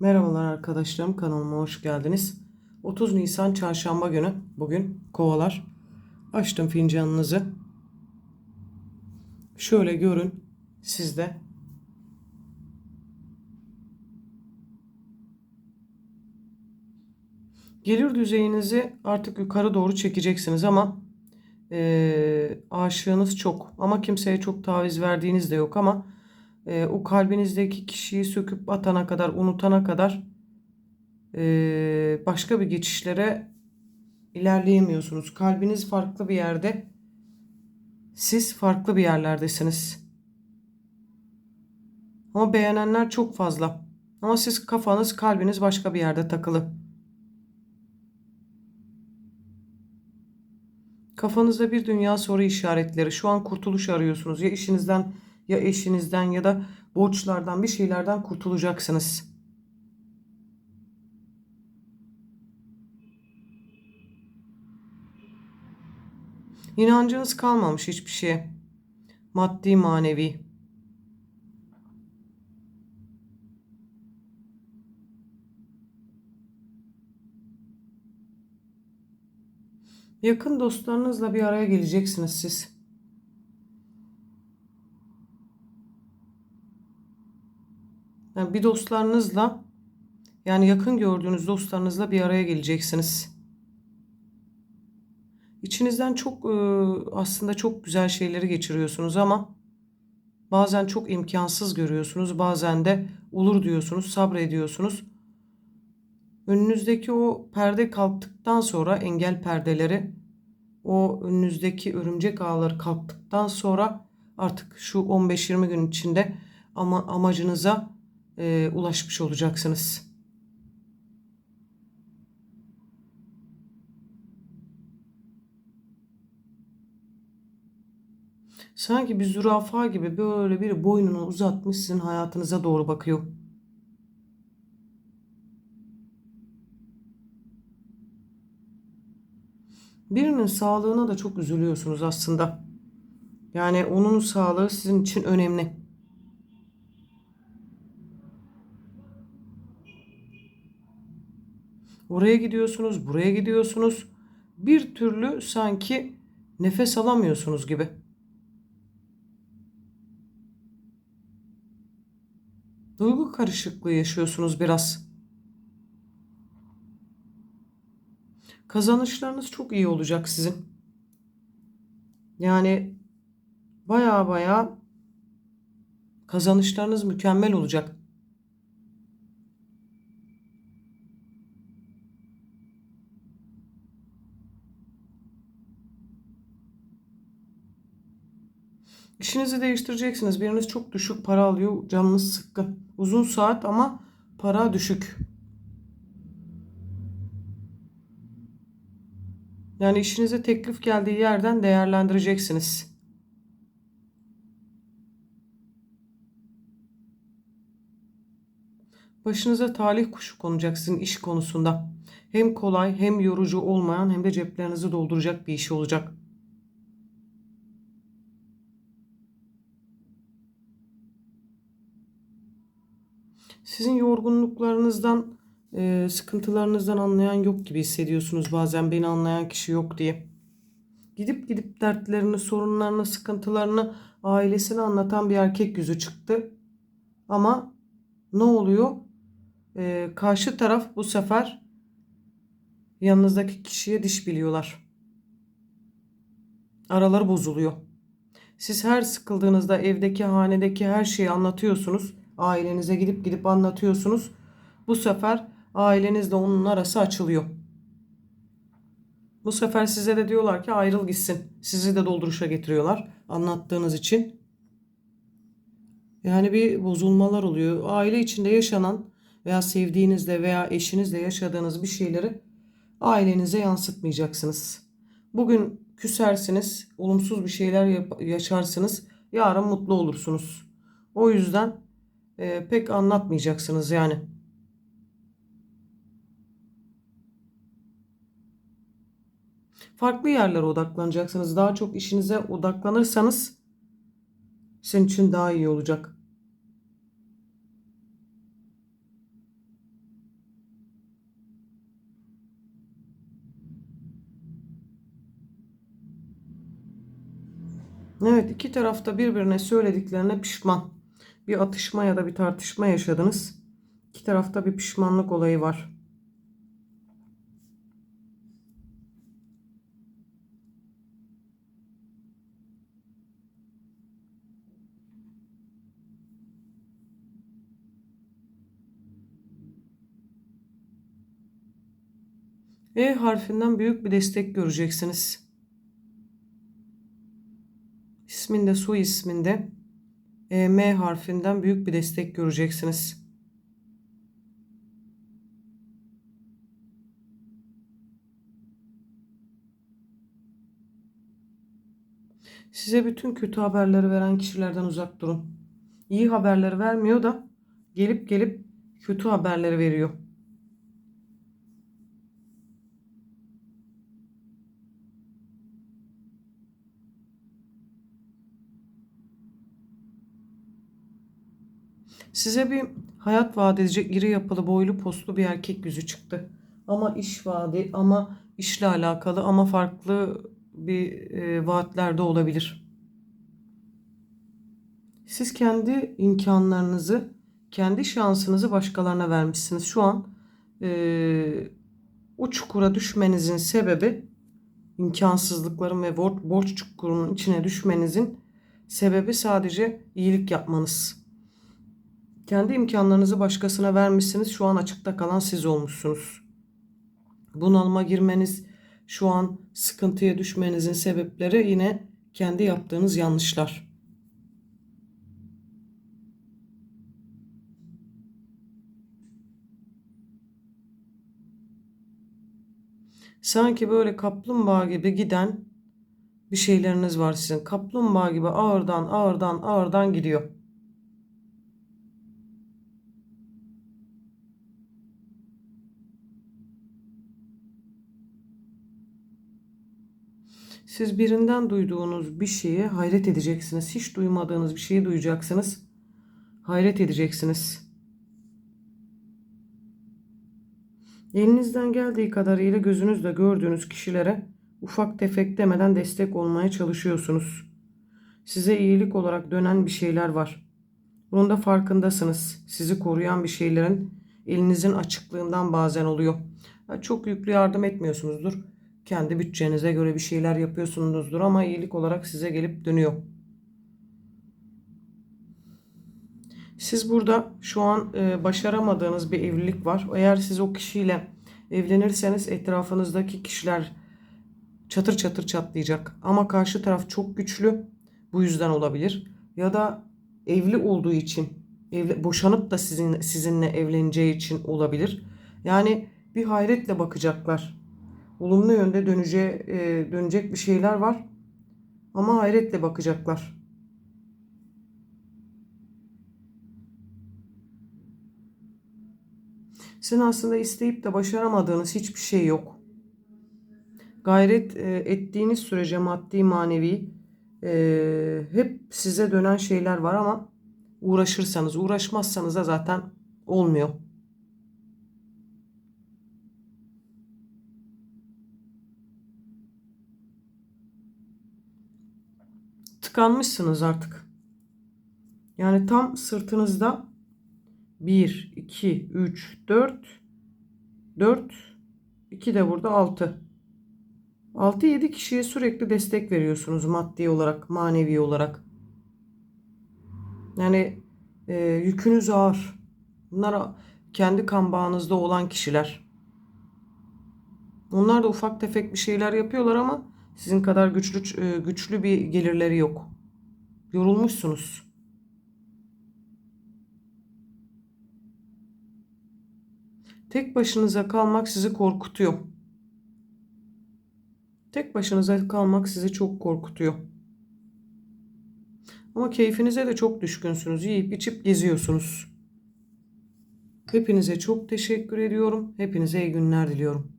Merhabalar arkadaşlarım kanalıma hoş geldiniz. 30 Nisan çarşamba günü bugün kovalar. Açtım fincanınızı. Şöyle görün sizde. Gelir düzeyinizi artık yukarı doğru çekeceksiniz ama eee aşığınız çok. Ama kimseye çok taviz verdiğiniz de yok ama e, o kalbinizdeki kişiyi söküp atana kadar, unutana kadar e, başka bir geçişlere ilerleyemiyorsunuz. Kalbiniz farklı bir yerde, siz farklı bir yerlerdesiniz. Ama beğenenler çok fazla. Ama siz kafanız, kalbiniz başka bir yerde takılı. Kafanızda bir dünya soru işaretleri. Şu an kurtuluş arıyorsunuz. Ya işinizden ya eşinizden ya da borçlardan bir şeylerden kurtulacaksınız. İnancınız kalmamış hiçbir şeye. Maddi manevi. Yakın dostlarınızla bir araya geleceksiniz siz. Yani bir dostlarınızla yani yakın gördüğünüz dostlarınızla bir araya geleceksiniz. İçinizden çok e, aslında çok güzel şeyleri geçiriyorsunuz ama bazen çok imkansız görüyorsunuz, bazen de olur diyorsunuz, sabrediyorsunuz. Önünüzdeki o perde kalktıktan sonra engel perdeleri, o önünüzdeki örümcek ağları kalktıktan sonra artık şu 15-20 gün içinde ama amacınıza e, ulaşmış olacaksınız. Sanki bir zürafa gibi böyle bir boynunu uzatmış sizin hayatınıza doğru bakıyor. Birinin sağlığına da çok üzülüyorsunuz aslında. Yani onun sağlığı sizin için önemli. Oraya gidiyorsunuz, buraya gidiyorsunuz. Bir türlü sanki nefes alamıyorsunuz gibi. Duygu karışıklığı yaşıyorsunuz biraz. Kazanışlarınız çok iyi olacak sizin. Yani baya baya kazanışlarınız mükemmel olacak. İşinizi değiştireceksiniz. Biriniz çok düşük para alıyor, canınız sıkkın. Uzun saat ama para düşük. Yani işinize teklif geldiği yerden değerlendireceksiniz. Başınıza talih kuşu konacak sizin iş konusunda. Hem kolay hem yorucu olmayan hem de ceplerinizi dolduracak bir iş olacak. Sizin yorgunluklarınızdan, e, sıkıntılarınızdan anlayan yok gibi hissediyorsunuz bazen beni anlayan kişi yok diye. Gidip gidip dertlerini, sorunlarını, sıkıntılarını ailesine anlatan bir erkek yüzü çıktı. Ama ne oluyor? E, karşı taraf bu sefer yanınızdaki kişiye diş biliyorlar. Araları bozuluyor. Siz her sıkıldığınızda evdeki, hanedeki her şeyi anlatıyorsunuz. Ailenize gidip gidip anlatıyorsunuz. Bu sefer ailenizle onun arası açılıyor. Bu sefer size de diyorlar ki ayrıl gitsin. Sizi de dolduruşa getiriyorlar anlattığınız için. Yani bir bozulmalar oluyor. Aile içinde yaşanan veya sevdiğinizle veya eşinizle yaşadığınız bir şeyleri ailenize yansıtmayacaksınız. Bugün küsersiniz, olumsuz bir şeyler yaşarsınız. Yarın mutlu olursunuz. O yüzden e, pek anlatmayacaksınız yani. Farklı yerlere odaklanacaksınız. Daha çok işinize odaklanırsanız sizin için daha iyi olacak. Evet iki tarafta birbirine söylediklerine pişman. Bir atışma ya da bir tartışma yaşadınız. İki tarafta bir pişmanlık olayı var. E harfinden büyük bir destek göreceksiniz. İsminde, soy isminde e, M harfinden büyük bir destek göreceksiniz. Size bütün kötü haberleri veren kişilerden uzak durun. İyi haberleri vermiyor da gelip gelip kötü haberleri veriyor. Size bir hayat vaat edecek iri yapılı boylu postlu bir erkek yüzü çıktı. Ama iş vaadi ama işle alakalı ama farklı bir e, vaatler de olabilir. Siz kendi imkanlarınızı, kendi şansınızı başkalarına vermişsiniz. Şu an e, o çukura düşmenizin sebebi imkansızlıkların ve borç çukurunun içine düşmenizin sebebi sadece iyilik yapmanız. Kendi imkanlarınızı başkasına vermişsiniz. Şu an açıkta kalan siz olmuşsunuz. Bunalıma girmeniz, şu an sıkıntıya düşmenizin sebepleri yine kendi yaptığınız yanlışlar. Sanki böyle kaplumbağa gibi giden bir şeyleriniz var sizin. Kaplumbağa gibi ağırdan ağırdan ağırdan gidiyor. Siz birinden duyduğunuz bir şeye hayret edeceksiniz. Hiç duymadığınız bir şeyi duyacaksınız. Hayret edeceksiniz. Elinizden geldiği kadarıyla gözünüzle gördüğünüz kişilere ufak tefek demeden destek olmaya çalışıyorsunuz. Size iyilik olarak dönen bir şeyler var. Bunun da farkındasınız. Sizi koruyan bir şeylerin elinizin açıklığından bazen oluyor. Çok yüklü yardım etmiyorsunuzdur kendi bütçenize göre bir şeyler yapıyorsunuzdur ama iyilik olarak size gelip dönüyor. Siz burada şu an e, başaramadığınız bir evlilik var. Eğer siz o kişiyle evlenirseniz etrafınızdaki kişiler çatır çatır çatlayacak. Ama karşı taraf çok güçlü. Bu yüzden olabilir. Ya da evli olduğu için, evli, boşanıp da sizin sizinle evleneceği için olabilir. Yani bir hayretle bakacaklar olumlu yönde döneceği, e, dönecek bir şeyler var. Ama hayretle bakacaklar. Sizin aslında isteyip de başaramadığınız hiçbir şey yok. Gayret e, ettiğiniz sürece maddi manevi e, hep size dönen şeyler var ama uğraşırsanız uğraşmazsanız da zaten olmuyor. Tıkanmışsınız artık. Yani tam sırtınızda 1, 2, 3, 4, 4, 2 de burada 6. 6-7 kişiye sürekli destek veriyorsunuz maddi olarak, manevi olarak. Yani e, yükünüz ağır. Bunlar kendi kan bağınızda olan kişiler. Onlar da ufak tefek bir şeyler yapıyorlar ama sizin kadar güçlü e, güçlü bir gelirleri yok. Yorulmuşsunuz. Tek başınıza kalmak sizi korkutuyor. Tek başınıza kalmak sizi çok korkutuyor. Ama keyfinize de çok düşkünsünüz. Yiyip içip geziyorsunuz. Hepinize çok teşekkür ediyorum. Hepinize iyi günler diliyorum.